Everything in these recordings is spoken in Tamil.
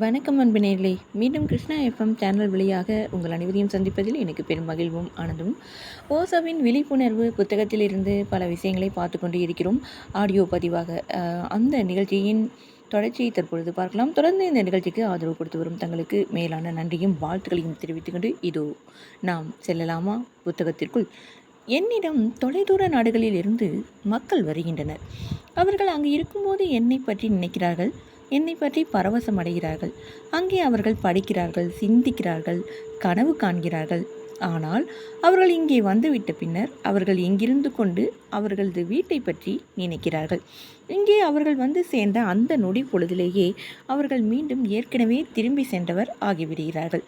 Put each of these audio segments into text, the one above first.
வணக்கம் அன்பினேர்களே மீண்டும் கிருஷ்ணா எஃப்எம் சேனல் வழியாக உங்கள் அனைவரையும் சந்திப்பதில் எனக்கு பெரும் மகிழ்வும் ஆனந்தும் ஓசாவின் விழிப்புணர்வு புத்தகத்திலிருந்து பல விஷயங்களை பார்த்து கொண்டு இருக்கிறோம். ஆடியோ பதிவாக அந்த நிகழ்ச்சியின் தொடர்ச்சியை தற்பொழுது பார்க்கலாம். தொடர்ந்து இந்த நிகழ்ச்சிக்கு ஆதரவு கொடுத்து வரும் தங்களுக்கு மேலான நன்றியும் வாழ்த்துக்களையும் தெரிவித்துக்கொண்டு இதோ நாம் செல்லலாமா? புத்தகத்திற்குள். என்னிடம் தொலைதூர நாடுகளில் இருந்து மக்கள் வருகின்றனர். அவர்கள் அங்கு இருக்கும்போது என்னை பற்றி நினைக்கிறார்கள்? என்னை பற்றி பரவசம் அடைகிறார்கள். அங்கே அவர்கள் படிக்கிறார்கள் சிந்திக்கிறார்கள் கனவு காண்கிறார்கள். ஆனால் அவர்கள் இங்கே வந்துவிட்ட பின்னர் அவர்கள் இங்கிருந்து கொண்டு அவர்களது வீட்டை பற்றி நினைக்கிறார்கள். இங்கே அவர்கள் வந்து சேர்ந்த அந்த நொடி பொழுதிலேயே அவர்கள் மீண்டும் ஏற்கனவே திரும்பி சென்றவர் ஆகிவிடுகிறார்கள்.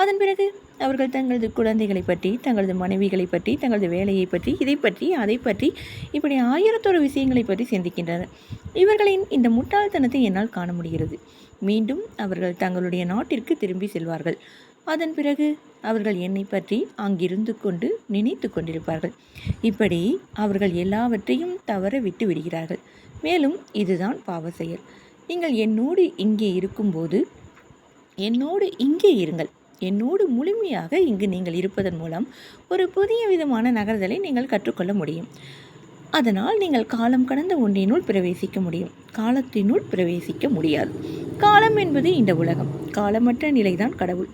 அதன் பிறகு அவர்கள் தங்களது குழந்தைகளை பற்றி தங்களது மனைவிகளை பற்றி தங்களது வேலையை பற்றி இதை பற்றி அதை பற்றி இப்படி ஆயிரத்தொரு விஷயங்களை பற்றி சிந்திக்கின்றனர். இவர்களின் இந்த முட்டாள்தனத்தை என்னால் காண முடிகிறது. மீண்டும் அவர்கள் தங்களுடைய நாட்டிற்கு திரும்பி செல்வார்கள். அதன் பிறகு அவர்கள் என்னை பற்றி அங்கிருந்து கொண்டு நினைத்து கொண்டிருப்பார்கள். இப்படி அவர்கள் எல்லாவற்றையும் தவற விட்டு விடுகிறார்கள். மேலும் இதுதான் பாவ செயல். நீங்கள் என்னோடு இங்கே இருக்கும்போது என்னோடு இங்கே இருங்கள். என்னோடு முழுமையாக இங்கு நீங்கள் இருப்பதன் மூலம் ஒரு புதிய விதமான நகர்தலை நீங்கள் கற்றுக்கொள்ள முடியும். அதனால் நீங்கள் காலம் கடந்த ஒன்றினுள் பிரவேசிக்க முடியும். காலத்தினுள் பிரவேசிக்க முடியாது. காலம் என்பது இந்த உலகம். காலமற்ற நிலைதான் கடவுள்.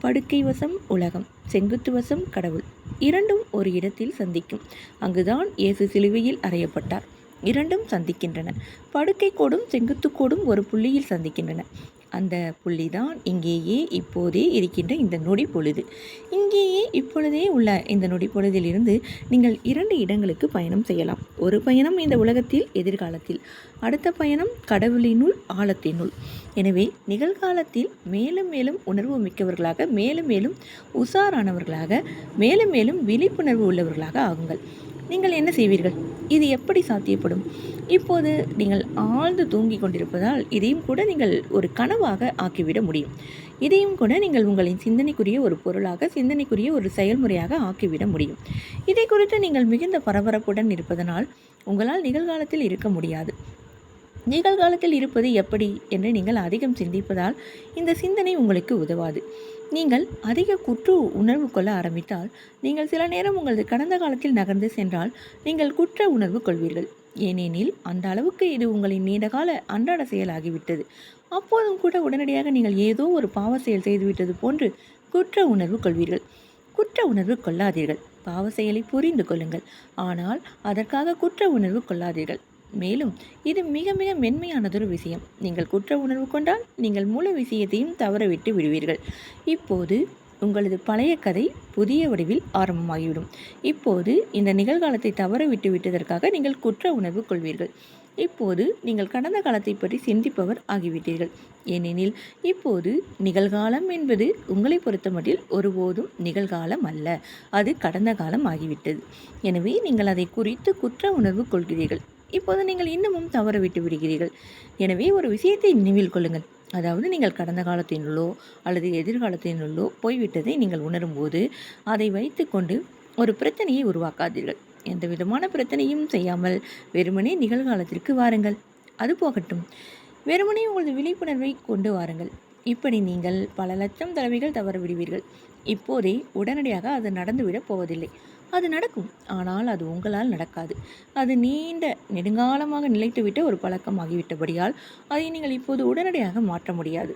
படுக்கை வசம் உலகம். செங்குத்து வசம் கடவுள். இரண்டும் ஒரு இடத்தில் சந்திக்கும். அங்குதான் இயேசு சிலுவையில் அறையப்பட்டார். இரண்டும் சந்திக்கின்றன. படுக்கை கோடும் செங்குத்து கோடும் ஒரு புள்ளியில் சந்திக்கின்றன. அந்த புள்ளி தான் இங்கேயே இப்போதே இருக்கின்ற இந்த நொடி பொழுது. இங்கேயே இப்பொழுதே உள்ள இந்த நொடி பொழுதிலிருந்து நீங்கள் இரண்டு இடங்களுக்கு பயணம் செய்யலாம். ஒரு பயணம் இந்த உலகத்தில் எதிர்காலத்தில். அடுத்த பயணம் கடவுளினுள் ஆழத்தினுள். எனவே நிகழ்காலத்தில் மேலும் மேலும் உணர்வு மிக்கவர்களாக மேலும் மேலும் உஷாரானவர்களாக மேலும் மேலும் விழிப்புணர்வு உள்ளவர்களாக ஆகுங்கள். நீங்கள் என்ன செய்வீர்கள்? இது எப்படி சாத்தியப்படும்? இப்போது நீங்கள் ஆழ்ந்து தூங்கிக் கொண்டிருப்பதால் இதையும் கூட நீங்கள் ஒரு கனவாக ஆக்கிவிட முடியும். இதையும் கூட நீங்கள் உங்களின் சிந்தனைக்குரிய ஒரு பொருளாக சிந்தனைக்குரிய ஒரு செயல்முறையாக ஆக்கிவிட முடியும். இதை குறித்து நீங்கள் மிகுந்த பரபரப்புடன் இருப்பதனால் உங்களால் நிகழ்காலத்தில் இருக்க முடியாது. நிகழ்காலத்தில் இருப்பது எப்படி என்று நீங்கள் அதிகம் சிந்திப்பதால் இந்த சிந்தனை உங்களுக்கு உதவாது. நீங்கள் அதிக குற்ற உணர்வு கொள்ள ஆரம்பித்தால் நீங்கள் சில நேரம் உங்களது கடந்த காலத்தில் நகர்ந்து சென்றால் நீங்கள் குற்ற உணர்வு கொள்வீர்கள். ஏனெனில் அந்த அளவுக்கு இது உங்களின் நீண்டகால அன்றாட செயலாகிவிட்டது. அப்போதும் கூட உடனடியாக நீங்கள் ஏதோ ஒரு பாவ செயல் செய்துவிட்டது போன்று குற்ற உணர்வு கொள்வீர்கள். குற்ற உணர்வு கொள்ளாதீர்கள். பாவ செயலை புரிந்து கொள்ளுங்கள். ஆனால் அதற்காக குற்ற உணர்வு கொள்ளாதீர்கள். மேலும் இது மிக மிக மென்மையானதொரு விஷயம். நீங்கள் குற்ற உணர்வு கொண்டால் நீங்கள் முழு விஷயத்தையும் தவறவிட்டு விடுவீர்கள். இப்போது உங்களது பழைய கதை புதிய வடிவில் ஆரம்பமாகிவிடும். இப்போது இந்த நிகழ்காலத்தை தவற விட்டு விட்டதற்காக நீங்கள் குற்ற உணர்வு கொள்வீர்கள். இப்போது நீங்கள் கடந்த காலத்தை பற்றி சிந்திப்பவர் ஆகிவிட்டீர்கள். ஏனெனில் இப்போது நிகழ்காலம் என்பது உங்களை பொறுத்தமட்டில் ஒருபோதும் நிகழ்காலம் அல்ல. அது கடந்த காலம் ஆகிவிட்டது. எனவே நீங்கள் அதை குறித்து குற்ற உணர்வு கொள்கிறீர்கள். இப்போது நீங்கள் இன்னமும் தவறவிட்டு விடுகிறீர்கள். எனவே ஒரு விஷயத்தை நினைவில் கொள்ளுங்கள். அதாவது நீங்கள் கடந்த காலத்தினுள்ளோ அல்லது எதிர்காலத்தினுள்ளோ போய்விட்டதை நீங்கள் உணரும்போது அதை வைத்துக்கொண்டு ஒரு பிரச்சனையை உருவாக்காதீர்கள். எந்த விதமான பிரச்சனையும் செய்யாமல் வெறுமனே நிகழ்காலத்திற்கு வாருங்கள். அது போகட்டும். வெறுமனே உங்களது விழிப்புணர்வை கொண்டு வாருங்கள். இப்படி நீங்கள் பல லட்சம் தடவைகள் தவறு விடுவீர்கள். இப்போதே உடனடியாக அது நடந்துவிடப் போவதில்லை. அது நடக்கும். ஆனால் அது உங்களால் நடக்காது. அது நீண்ட நெடுங்காலமாக நிலைத்துவிட்ட ஒரு பழக்கமாகிவிட்டபடியால் அதை நீங்கள் இப்போது உடனடியாக மாற்ற முடியாது.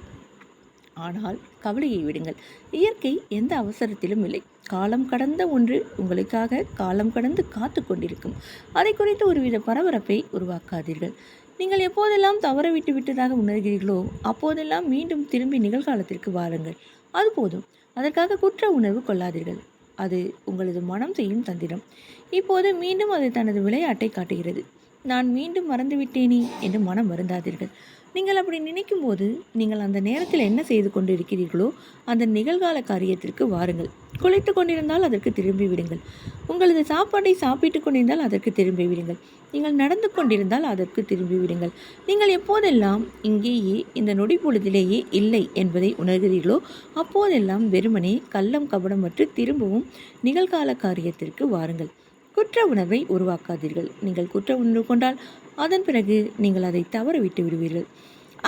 ஆனால் கவலையை விடுங்கள். இயற்கை எந்த அவசரத்திலும் இல்லை. காலம் கடந்த ஒன்று உங்களுக்காக காலம் கடந்து காத்து கொண்டிருக்கும். அதை குறித்து ஒருவித பரபரப்பை உருவாக்காதீர்கள். நீங்கள் எப்போதெல்லாம் தவற விட்டு விட்டதாக உணர்கிறீர்களோ அப்போதெல்லாம் மீண்டும் திரும்பி நிகழ்காலத்திற்கு வாருங்கள். அது போதும். அதற்காக குற்ற உணர்வு கொள்ளாதீர்கள். அது உங்களது மனம் செய்யும் தந்திரம். இப்போது மீண்டும் அது தனது விளையாட்டை காட்டுகிறது. நான் மீண்டும் மறந்துவிட்டேனே என்று மனம் வருந்தாதீர்கள். நீங்கள் அப்படி நினைக்கும் போது நீங்கள் அந்த நேரத்தில் என்ன செய்து கொண்டு இருக்கிறீர்களோ அந்த நிகழ்கால காரியத்திற்கு வாருங்கள். குளித்து கொண்டிருந்தால் அதற்கு திரும்பி விடுங்கள். உங்களது சாப்பாட்டை சாப்பிட்டு கொண்டிருந்தால் அதற்கு திரும்பி விடுங்கள். நீங்கள் நடந்து கொண்டிருந்தால் அதற்கு திரும்பி விடுங்கள். நீங்கள் எப்போதெல்லாம் இங்கேயே இந்த நொடி பொழுதிலேயே இல்லை என்பதை உணர்கிறீர்களோ அப்போதெல்லாம் வெறுமனே கள்ளம் கபடமற்று திரும்பவும் நிகழ்கால காரியத்திற்கு வாருங்கள். குற்ற உணர்வை உருவாக்காதீர்கள். நீங்கள் குற்ற உணர்வு கொண்டால் அதன் பிறகு நீங்கள் அதை தவற விட்டு விடுவீர்கள்.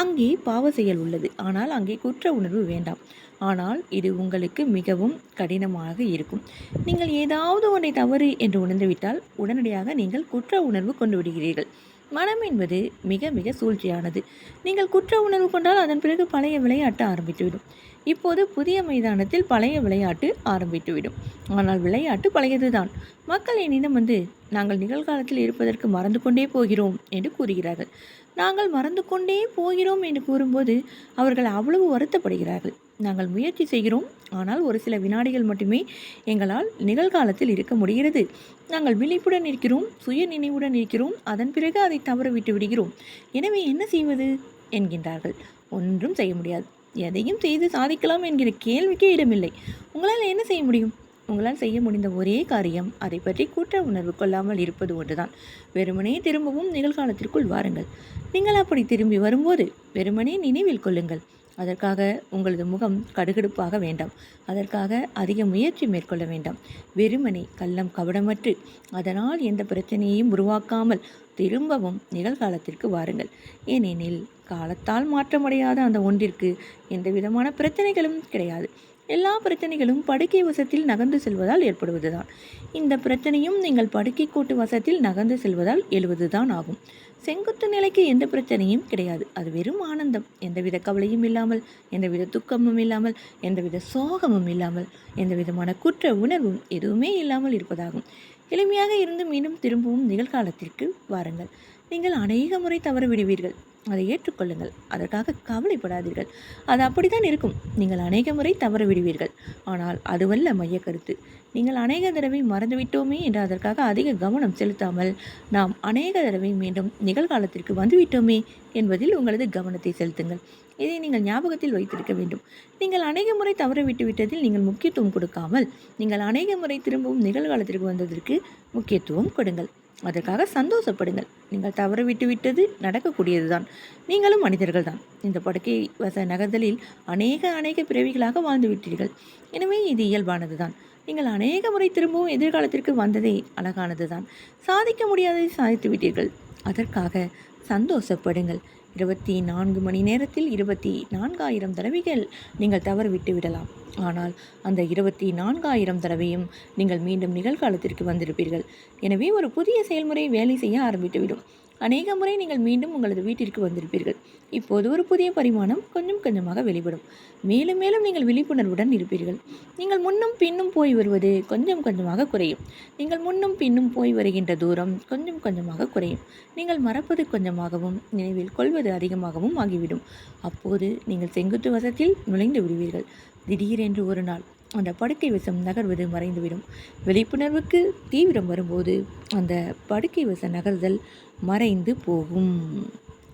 அங்கே பாவ செயல் உள்ளது. ஆனால் அங்கே குற்ற உணர்வு வேண்டாம். ஆனால் இது உங்களுக்கு மிகவும் கடினமாக இருக்கும். நீங்கள் ஏதாவது ஒன்றை தவறு என்று உணர்ந்துவிட்டால் உடனடியாக நீங்கள் குற்ற உணர்வு கொண்டு விடுகிறீர்கள். மனம் என்பது மிக மிக சூழ்ச்சியானது. நீங்கள் குற்ற உணர்வு கொண்டால் அதன் பிறகு பழைய விளையாட்டு ஆரம்பித்துவிடும். இப்போது புதிய மைதானத்தில் பழைய விளையாட்டு ஆரம்பித்துவிடும். ஆனால் விளையாட்டு பழையதுதான். மக்கள் என்னிடம் வந்து நாங்கள் நிகழ்காலத்தில் இருப்பதற்கு மறந்து கொண்டே போகிறோம் என்று கூறுகிறார்கள். நாங்கள் மறந்து கொண்டே போகிறோம் என்று கூறும்போது அவர்கள் அவ்வளவு வருத்தப்படுகிறார்கள். நாங்கள் முயற்சி செய்கிறோம் ஆனால் ஒரு சில வினாடிகள் மட்டுமே எங்களால் நிகழ்காலத்தில் இருக்க முடிகிறது. நாங்கள் விழிப்புடன் இருக்கிறோம் சுய நினைவுடன் இருக்கிறோம் அதன் பிறகு அதை தவற விட்டு விடுகிறோம். எனவே என்ன செய்வது? என்கின்றார்கள். ஒன்றும் செய்ய முடியாது. எதையும் செய்து சாதிக்கலாம் என்கிற கேள்விக்கே இடமில்லை. உங்களால் என்ன செய்ய முடியும்? உங்களால் செய்ய முடிந்த ஒரே காரியம் அதை பற்றி குற்ற உணர்வு கொள்ளாமல் இருப்பது ஒன்றுதான். வெறுமனே திரும்பவும் நிகழ்காலத்திற்குள் வாருங்கள். நீங்கள் அப்படி திரும்பி வரும்போது வெறுமனே நினைவில் கொள்ளுங்கள். அதற்காக உங்களது முகம் கடுகடுப்பாக வேண்டாம். அதற்காக அதிக முயற்சி மேற்கொள்ள வேண்டாம். வெறுமனே கள்ளம் கபடமற்று அதனால் எந்த பிரச்சனையையும் உருவாக்காமல் திரும்பவும் நிகழ்காலத்திற்கு வாருங்கள். ஏனெனில் காலத்தால் மாற்றமடையாத அந்த ஒன்றிற்கு எந்த விதமான பிரச்சனைகளும் கிடையாது. எல்லா பிரச்சனைகளும் படுக்கை வசத்தில் நகர்ந்து செல்வதால் ஏற்படுவதுதான். இந்த பிரச்சனையும் நீங்கள் படுக்கை கோட்டு வசத்தில் நகர்ந்து செல்வதால் எழுவதுதான் ஆகும். செங்குத்து நிலைக்கு எந்த பிரச்சனையும் கிடையாது. அது வெறும் ஆனந்தம். எந்தவித கவலையும் இல்லாமல் எந்தவித துக்கமும் இல்லாமல் எந்தவித சோகமும் இல்லாமல் எந்த விதமான குற்ற உணர்வும் எதுவுமே இல்லாமல் இருப்பதாகும். எளிமையாக இருந்து மீண்டும் திரும்பவும் நிகழ்காலத்திற்கு வாருங்கள். நீங்கள் அநேக முறை தவறு விடுவீர்கள் அதை ஏற்றுக்கொள்ளுங்கள். அதற்காக கவலைப்படாதீர்கள். அது அப்படித்தான் இருக்கும். நீங்கள் அநேக முறை தவற விடுவீர்கள். ஆனால் அதுவல்ல மைய கருத்து நீங்கள் அநேக தடவை மறந்துவிட்டோமே என்று அதற்காக அதிக கவனம் செலுத்தாமல் நாம் அநேக தடவை மீண்டும் நிகழ்காலத்திற்கு வந்துவிட்டோமே என்பதில் உங்களது கவனத்தை செலுத்துங்கள். இதை நீங்கள் ஞாபகத்தில் வைத்திருக்க வேண்டும். நீங்கள் அநேக முறை தவறவிட்டு விட்டதில் நீங்கள் முக்கியத்துவம் கொடுக்காமல் நீங்கள் அநேக முறை திரும்பவும் நிகழ்காலத்திற்கு வந்ததற்கு முக்கியத்துவம் கொடுங்கள். அதற்காக சந்தோஷப்படுங்கள். நீங்கள் தவறு விட்டு விட்டது நடக்கக்கூடியது தான் நீங்களும் மனிதர்கள் தான் இந்த படுக்கை வச நகர்தலில் அநேக அநேக பிறவிகளாக வாழ்ந்து விட்டீர்கள். எனவே இது இயல்பானது தான் நீங்கள் அநேக முறை திரும்பவும் எதிர்காலத்திற்கு வந்ததே அழகானது தான் சாதிக்க முடியாததை சாதித்து விட்டீர்கள். அதற்காக சந்தோஷப்படுங்கள். இருபத்தி நான்கு மணி நேரத்தில் இருபத்தி நான்காயிரம் தடவைகள் நீங்கள் தவறு விட்டு விடலாம் ஆனால் அந்த இருபத்தி நான்காயிரம் தடவையும் நீங்கள் மீண்டும் நிகழ்காலத்திற்கு வந்திருப்பீர்கள். எனவே ஒரு புதிய செயல்முறை வேலை செய்ய ஆரம்பித்துவிடும். அநேக முறை நீங்கள் மீண்டும் உங்களது வீட்டிற்கு வந்திருப்பீர்கள். இப்போது ஒரு புதிய பரிமாணம் கொஞ்சம் கொஞ்சமாக வெளிப்படும். மேலும் மேலும் நீங்கள் விழிப்புணர்வுடன் இருப்பீர்கள். நீங்கள் முன்னும் பின்னும் போய் வருவது கொஞ்சம் கொஞ்சமாக குறையும். நீங்கள் முன்னும் பின்னும் போய் வருகின்ற தூரம் கொஞ்சம் கொஞ்சமாக குறையும். நீங்கள் மறப்பது கொஞ்சமாகவும் நினைவில் கொள்வது அதிகமாகவும் ஆகிவிடும். அப்போது நீங்கள் செங்குத்து வசத்தில் நுழைந்து விடுவீர்கள். திடீரென்று ஒரு நாள் அந்த படுக்கை விஷம் நகர்வது மறைந்துவிடும். விழிப்புணர்வுக்கு தீவிரம் வரும்போது அந்த படுக்கை விஷ நகர்தல் மறைந்து போகும்.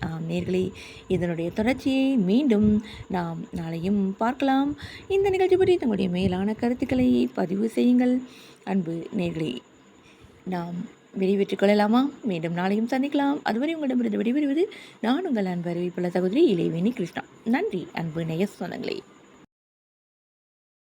ஆம் நேர்களே இதனுடைய தொடர்ச்சியை மீண்டும் நாம் நாளையும் பார்க்கலாம். இந்த நிகழ்ச்சி பற்றி தங்களுடைய மேலான கருத்துக்களை பதிவு செய்யுங்கள். அன்பு நேர்களே நாம் விடைபெற்றுக் கொள்ளலாமா? மீண்டும் நாளையும் சந்திக்கலாம். அதுவரை உங்களிடமிருந்து விடைபெறுவது நான் உங்கள் அன்பு அறிவிப்புள்ள சகோதரி இளைவேணி கிருஷ்ணா. நன்றி அன்பு நேய சொந்தங்களே.